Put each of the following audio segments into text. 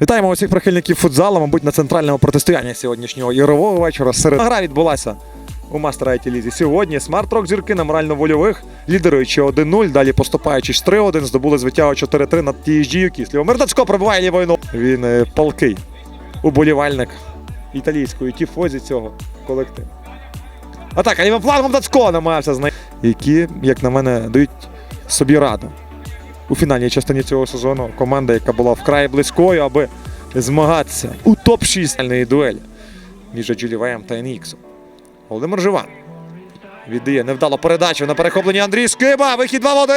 Вітаємо усіх прихильників футзалу, мабуть, на центральному протистоянні сьогоднішнього ігрового вечора. Серед гра відбулася у Мастер IT Лізі. Сьогодні смарт-рок зірки на морально-вольових, лідеруючи 1-0, далі поступаючись 3-1, здобули звитягу 4-3 над TSG Кислів. Мердацько пробиває лівою ногою. Він е, палкий уболівальник італійської тіфозі цього колективу. Атака лівим флангом Дацько намагався знайти, які, як на мене, дають собі раду у фінальній частині цього сезону команда, яка була вкрай близькою, аби змагатися у топ-6 дуелі між Джилівеєм та Еніксом. Володимир Живан віддає невдалу передачу на перехопленні Андрій Скиба. Вихід 2 в 1.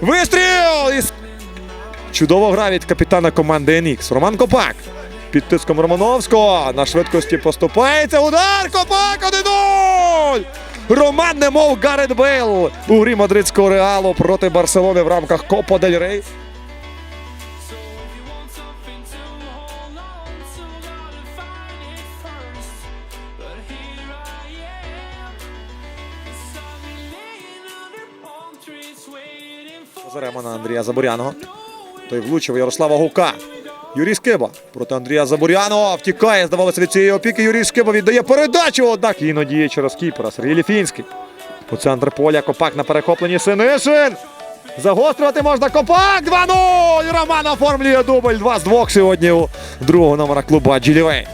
Вистріл! І... Чудова гра від капітана команди Енікс. Роман Копак. Під тиском Романовського. На швидкості поступається. Удар! Копак 1-0! Роман немов Гарет Бейл у грі мадридського реалу проти Барселони в рамках Копа Дель Рей. Позеремо на Андрія Забуряного. Той влучив Ярослава Гука. Юрій Скиба проти Андрія Забур'янова. Втікає, здавалося, від цієї опіки. Юрій Скиба віддає передачу. Однак він діє через кіпера. Сергій Ліфінський. У центр поля Копак на перехопленні Синишин. Загострювати можна Копак 2-0. Роман оформлює дубль 2 з 2 сьогодні у другого номера клубу Джилівей.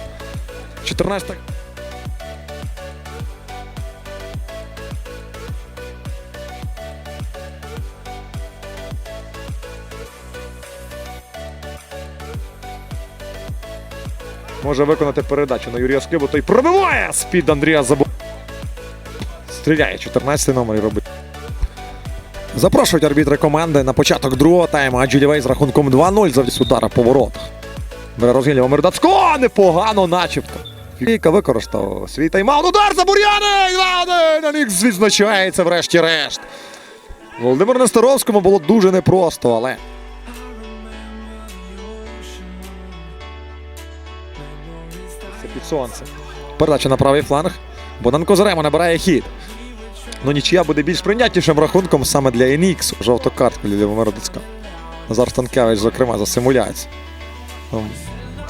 14 може виконати передачу на Юрія Скибу. Той пробиває з-під Андрія Забу. Стріляє 14 номер і робить. Запрошують арбітри команди на початок другого тайму. Аджилівей з рахунком 2-0 завдяки удара по воротах. Бере розгілля Дацько, непогано начебто. Фіка використав свій тайм-аут. Удар за Бур'яни! На них відзначається врешті-решт. Володимир Нестеровському було дуже непросто, але Це під сонцем. Передача на правий фланг. Богдан Козаремо набирає хід. Ну нічия буде більш прийнятнішим рахунком саме для Еніксу. Жовту картку для Любомира Назар Станкевич, зокрема, за симуляцію. Ну,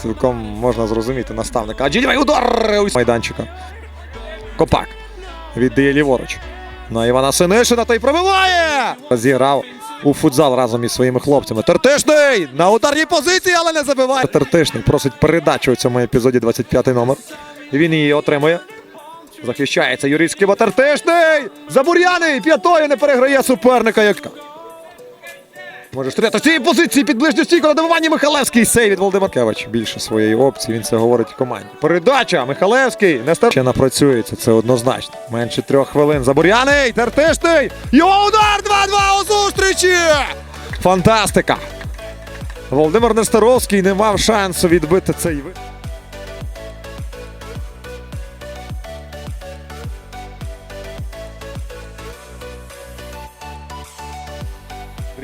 Цілком можна зрозуміти наставника. А Джільвай удар майданчика. Копак. Віддає ліворуч. На Івана Синишина та й пробиває! Зіграв у футзал разом із своїми хлопцями. Тертишний! На ударній позиції, але не забиває. Тертишний просить передачу у цьому епізоді 25 номер. Він її отримує. Захищається Юрій Скиба Тертишний! Забур'яний! П'ятою не переграє суперника. Може стріляти з цієї позиції під ближню стійку на добиванні Михалевський сей від Володимир Кевич. Більше своєї опції, він це говорить команді. Передача! Михалевський! Нестер... Ще напрацюється, це однозначно. Менше трьох хвилин. Забур'яний! Тертишний! Його удар 2-2 у зустрічі! Фантастика! Володимир Нестеровський не мав шансу відбити цей ви.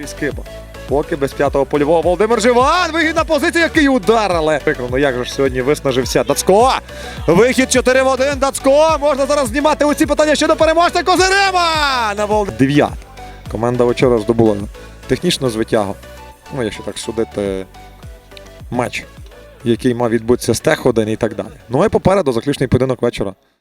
Скиба. Поки без п'ятого польового Володимир Живан. Вигідна позиція, який удар, але ну як же ж сьогодні виснажився Дацько. Вихід 4 в 1. Дацько. Можна зараз знімати усі питання щодо переможця Козирема. На Волд... Дев'ят. Команда вчора здобула технічну звитягу. Ну, якщо так судити, матч, який мав відбутися з Тех 1 і так далі. Ну і попереду заключний поєдинок вечора.